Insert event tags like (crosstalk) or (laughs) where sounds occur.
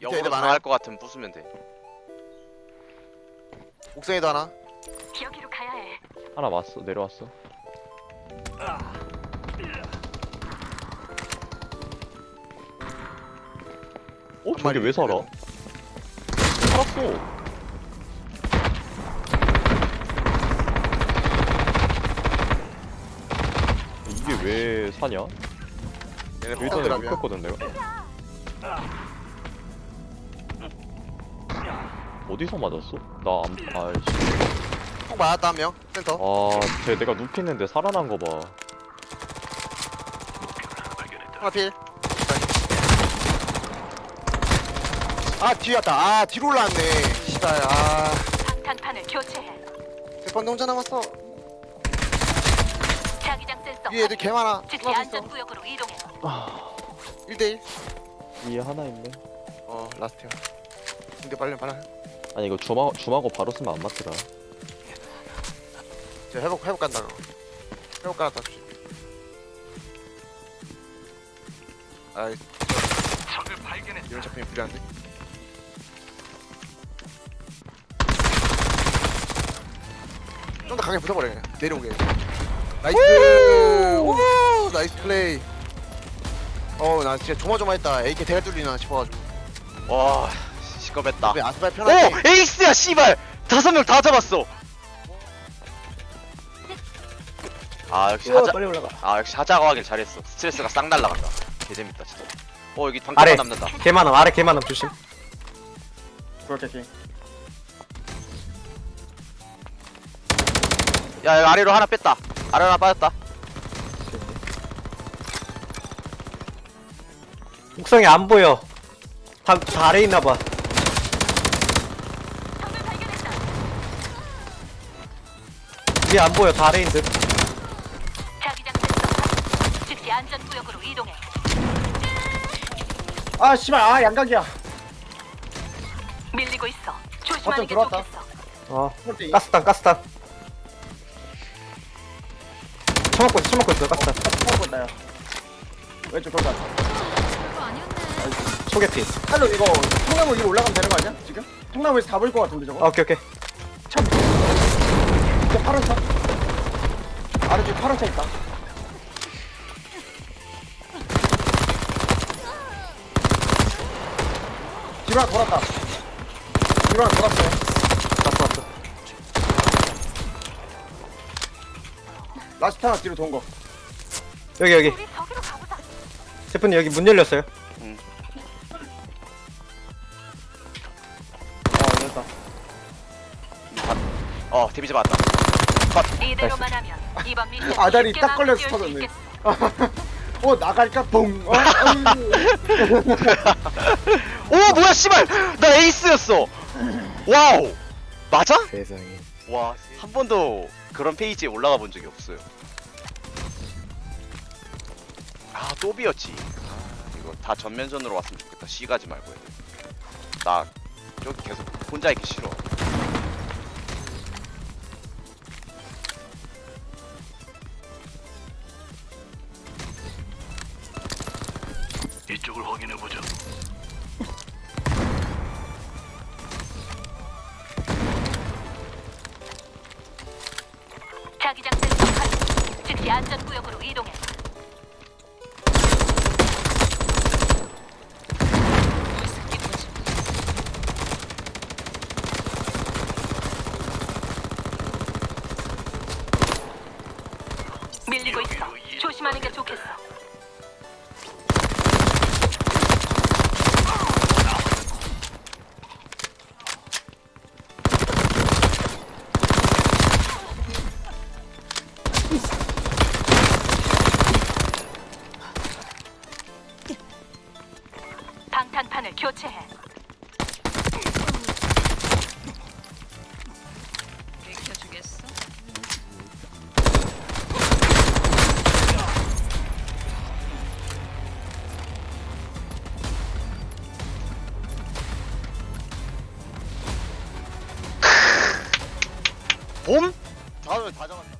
역으로 애들 많아요? 들어갈 것 같으면 부수면 돼. 옥상에도 하나. 여기로 가야 해. 하나 왔어 내려왔어 어? 저게 왜 살아? 살았어 이게 왜 사냐? 얘네 일단에 폭탄드랍이야. 눕혔거든 내가 어디서 맞았어? 나 안.. 아이씨 폭 맞았다 한 명. 센터. 아 쟤 내가 눕히는데 살아난 거 봐 하나 필. 아 뒤에 왔다. 아 뒤로 올라왔네. 씨발. 아. 방탄판을 교체해. 대판 혼자 남았어. 자기장 센서. 위에 애들 개 많아. 즉시 하나 안전 있어. 구역으로 이동해. 1대1. 위에 하나 있네 어 라스트야. 근데 빨리 빨리. 아니 이거 줌하고, 줌하고 바로 쓰면 안 맞더라 저 회복 회복 간다. 그거. 회복 깔았다. 조심. 아이. 적을 발견했다. 이런 작품이 불리한데. 좀 더 강하게 붙어버려. 그냥. 내려오게. 나이스. 오, 나이스 플레이. 어, 나 진짜 조마조마했다. AK 대가 뚫리나 싶어가지고. 와 왜 아스팔 오. 에이스야 씨발 다섯 명 다 잡았어. 아 역시 하자. 빨리 올라가. 아 역시 하자가 하길 잘했어. 스트레스가 싹 날라간다. 개재밌다 진짜. 어 여기 아래. 방탄 남는다. 개 많음 아래 개 많음 조심. 그렇게 킹. 야 여기 아래로 하나 뺐다. 아래 하나 빠졌다. 옥상에 안 보여. 다, 다 아래 있나 봐. 위에 안 보여. 다 아래인 듯. 자기장 센서. 즉시 안전 구역으로 이동해. 아 씨발 아 양각이야. 밀리고 있어. 조심하는 게 들어왔다. 좋겠어. 어. 가스탄 가스탄. 처먹고 있어 처먹고 있어 가스탄. 하고 있다 야. 왼쪽 돌다. 소개팅. 할로 이거 통나무 위로 올라가면 되는 거 아니야? 지금? 통나무에서 다 보일 것 같은데 저거? 아, 오케이 오케이. 참. 이제 파란 차. 아래쪽에 파란 차 있다. 뒤로 하나 돌았다. 뒤로 하나 돌았어요. 왔어 왔어. 라스트 하나 뒤로 돈 거. 여기 여기. 제프님 여기 문 열렸어요. 어, 됐다. 어 데미지 받았다. 이대로만 하면 이번 미션 (laughs) 아다리 쉽게 딱 걸려서 수 터졌네. 있겠어. (laughs) 어, 나갈까? 봉. 어. (laughs) 오 뭐야 씨발 나 에이스였어. 와우 맞아? 세상에. 와 한 번도 그런 페이지에 올라가 본 적이 없어요. 아 또비였지. 아 이거 다 전면전으로 왔으면 좋겠다. C 가지 말고 애들. 나 저기 계속 혼자 있기 싫어. 쪽을 확인해 보자. (laughs) 자기장 센서 활용. 즉시 안전 구역으로 이동해. 밀리고 있어. 조심하는 게 좋겠어. 교체해. 봄? 다음에 다 잡았네.